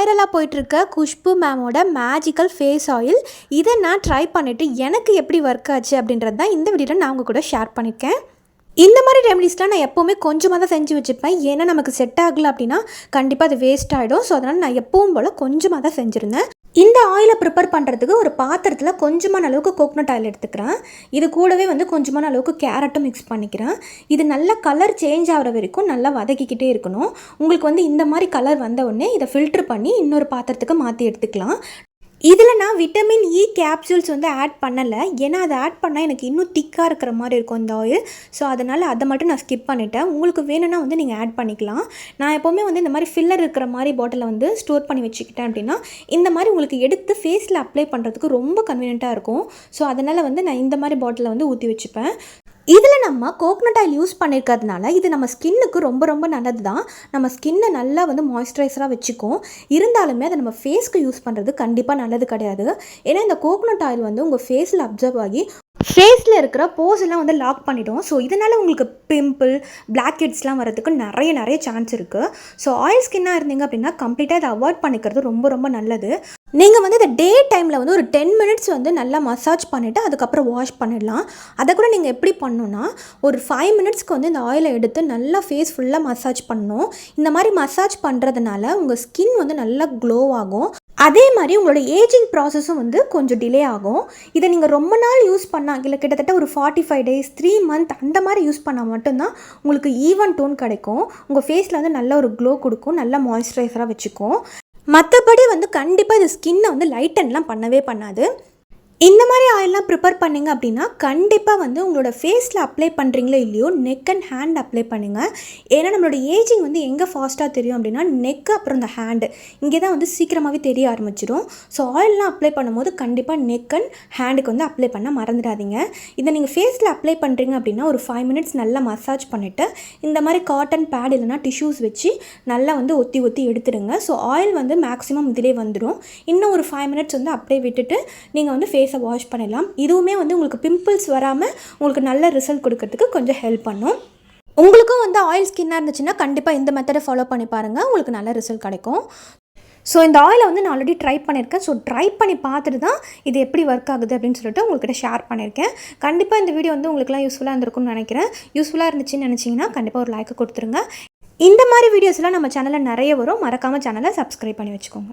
வைரலாக போயிட்டுருக்க குஷ்பு மேமோட மேஜிக்கல் ஃபேஸ் ஆயில் இதை நான் ட்ரை பண்ணிவிட்டு எனக்கு எப்படி ஒர்க் ஆச்சு அப்படின்றது தான் இந்த வீடியோவில் நான் உங்கள் கூட ஷேர் பண்ணியிருக்கேன். இந்த மாதிரி ரெமடிஸ்லாம் நான் எப்போவுமே கொஞ்சமாக தான் செஞ்சு வச்சுப்பேன். ஏன்னா நமக்கு செட் ஆகலை அப்படின்னா கண்டிப்பாக அது வேஸ்ட் ஆகிடும் ஸோ அதனால் நான் எப்பவும் போல் கொஞ்சமாக தான் செஞ்சுருந்தேன். இந்த ஆயிலை ப்ரிப்பேர் பண்ணுறதுக்கு ஒரு பாத்திரத்தில் கொஞ்சமான அளவுக்கு கோக்னட் ஆயில் எடுத்துக்கிறேன். இது கூடவே வந்து கொஞ்சமான அளவுக்கு கேரட்டும் மிக்ஸ் பண்ணிக்கிறேன். இது நல்லா கலர் சேஞ்ச் ஆகிற வரைக்கும் நல்லா வதக்கிக்கிட்டே இருக்கணும். உங்களுக்கு வந்து இந்த மாதிரி கலர் வந்த உடனே இதை ஃபில்ட்ரு பண்ணி இன்னொரு பாத்திரத்துக்கு மாற்றி எடுத்துக்கலாம். இதில் நான் விட்டமின் இ கேப்சூல்ஸ் வந்து ஆட் பண்ணலை. ஏன்னா அதை ஆட் பண்ணால் எனக்கு இன்னும் திக்காக இருக்கிற மாதிரி இருக்கும் இந்த ஆயில் ஸோ அதனால் அதை மட்டும் நான் ஸ்கிப் பண்ணிட்டேன். உங்களுக்கு வேணும்னா வந்து நீங்கள் ஆட் பண்ணிக்கலாம். நான் எப்போவுமே வந்து இந்த மாதிரி ஃபில்லர் இருக்கிற மாதிரி பாட்டிலை வந்து ஸ்டோர் பண்ணி வச்சுக்கிட்டேன் அப்படின்னா இந்த மாதிரி உங்களுக்கு எடுத்து ஃபேஸில் அப்ளை பண்ணுறதுக்கு ரொம்ப கன்வீனியண்ட்டாக இருக்கும். ஸோ அதனால் வந்து நான் இந்த மாதிரி பாட்டிலை வந்து ஊற்றி வச்சுப்பேன். இதில் நம்ம கோக்னட் ஆயில் யூஸ் பண்ணியிருக்கிறதுனால இது நம்ம ஸ்கின்னுக்கு ரொம்ப ரொம்ப நல்லது தான் நம்ம ஸ்கின்னை நல்லா வந்து மாய்ஸ்சரைசராக வச்சுக்கும். இருந்தாலுமே அதை நம்ம ஃபேஸ்க்கு யூஸ் பண்ணுறது கண்டிப்பாக நல்லது கிடையாது. ஏன்னா இந்த கோக்னட் ஆயில் வந்து உங்கள் ஃபேஸில் அப்சர்வ் ஆகி ஃபேஸில் இருக்கிற போஸ் எல்லாம் வந்து லாக் பண்ணிவிடும் ஸோ இதனால் உங்களுக்கு பிம்பிள் பிளாக் ஹெட்ஸ்லாம் வரதுக்கு நிறைய நிறைய சான்ஸ் இருக்குது ஸோ ஆயில் ஸ்கின்னாக இருந்தீங்க அப்படின்னா கம்ப்ளீட்டாக இதை அவாய்ட் பண்ணிக்கிறது ரொம்ப ரொம்ப நல்லது. நீங்கள் வந்து இந்த டே டைமில் வந்து ஒரு டென் மினிட்ஸ் வந்து நல்லா மசாஜ் பண்ணிவிட்டு அதுக்கப்புறம் வாஷ் பண்ணிடலாம். அதை கூட நீங்கள் எப்படி பண்ணணுன்னா ஒரு ஃபைவ் மினிட்ஸ்க்கு வந்து இந்த ஆயிலை எடுத்து நல்லா ஃபேஸ் ஃபுல்லாக மசாஜ் பண்ணணும். இந்த மாதிரி மசாஜ் பண்ணுறதுனால உங்கள் ஸ்கின் வந்து நல்லா க்ளோ ஆகும். அதே மாதிரி உங்களோட ஏஜிங் ப்ராசஸும் வந்து கொஞ்சம் டிலே ஆகும். இதை நீங்கள் ரொம்ப நாள் யூஸ் பண்ணால் இல்லை கிட்டத்தட்ட ஒரு forty five days three month அந்த மாதிரி யூஸ் பண்ணால் மட்டும்தான் உங்களுக்கு ஈவன் டோன் கிடைக்கும். உங்கள் ஃபேஸில் வந்து நல்ல ஒரு க்ளோ கொடுக்கும் நல்ல மாய்ஸ்சரைசராக வச்சுக்கும். மற்றபடி வந்து கண்டிப்பாக இது ஸ்கின்னை வந்து லைட்டன்லாம் பண்ணவே பண்ணாது. இந்த மாதிரி ஆயிலெலாம் ப்ரிப்பேர் பண்ணிங்க அப்படின்னா கண்டிப்பாக வந்து உங்களோட ஃபேஸில் அப்ளை பண்ணுறீங்களோ இல்லையோ நெக் அண்ட் ஹேண்ட் அப்ளை பண்ணுங்கள் ஏன்னா நம்மளோட ஏஜிங் வந்து எங்கே ஃபாஸ்ட்டாக தெரியும் அப்படின்னா நெக் அப்புறம் இந்த ஹேண்டு இங்கே தான் வந்து சீக்கிரமாகவே தெரிய ஆரம்பிச்சிடும் ஸோ ஆயிலெலாம் அப்ளை பண்ணும்போது கண்டிப்பாக நெக் அண்ட் ஹேண்டுக்கு வந்து அப்ளை பண்ண மறந்துடாதீங்க. இதை நீங்கள் ஃபேஸில் அப்ளை பண்ணுறீங்க அப்படின்னா ஒரு ஃபைவ் மினிட்ஸ் நல்லா மசாஜ் பண்ணிவிட்டு இந்த மாதிரி காட்டன் பேட் இல்லைனா டிஷ்யூஸ் வச்சு நல்லா வந்து ஒத்தி ஒத்தி எடுத்துடுங்க. ஸோ ஆயில் வந்து மேக்ஸிமம் இதிலே வந்துடும் இன்னும் ஒரு ஃபைவ் மினிட்ஸ் வந்து அப்படியே விட்டுட்டு நீங்கள் வந்து ஃபேஸ் ஃபேஸை வாஷ் பண்ணிடலாம் இதுவுமே வந்து உங்களுக்கு பிம்பிள்ஸ் வராமல் உங்களுக்கு நல்ல ரிசல்ட் கொடுக்கறதுக்கு கொஞ்சம் ஹெல்ப் பண்ணும். உங்களுக்கும் வந்து ஆயில் ஸ்கின்னாக இருந்துச்சுன்னா கண்டிப்பாக இந்த மெத்தடை ஃபாலோ பண்ணி பாருங்கள் உங்களுக்கு நல்ல ரிசல்ட் கிடைக்கும். ஸோ இந்த ஆயிலை வந்து நான் ஆல்ரெடி ட்ரை பண்ணியிருக்கேன் ஸோ ட்ரை பண்ணி பார்த்துட்டு தான் இது எப்படி ஒர்க் ஆகுது அப்படின்னு சொல்லிட்டு உங்கள்கிட்ட ஷேர் பண்ணியிருக்கேன் கண்டிப்பாக இந்த வீடியோ வந்து உங்களுக்குலாம் யூஸ்ஃபுல்லாக இருந்திருக்கும்னு நினைக்கிறேன். யூஸ்ஃபுல்லாக இருந்துச்சுன்னு நினச்சிங்கன்னா கண்டிப்பாக ஒரு லைக் கொடுத்துருங்க. இந்த மாதிரி வீடியோஸ்லாம் நம்ம சேனலில் நிறைய வரும். மறக்காமல் சேனலை சப்ஸ்கிரைப் பண்ணி வச்சுக்கோங்க.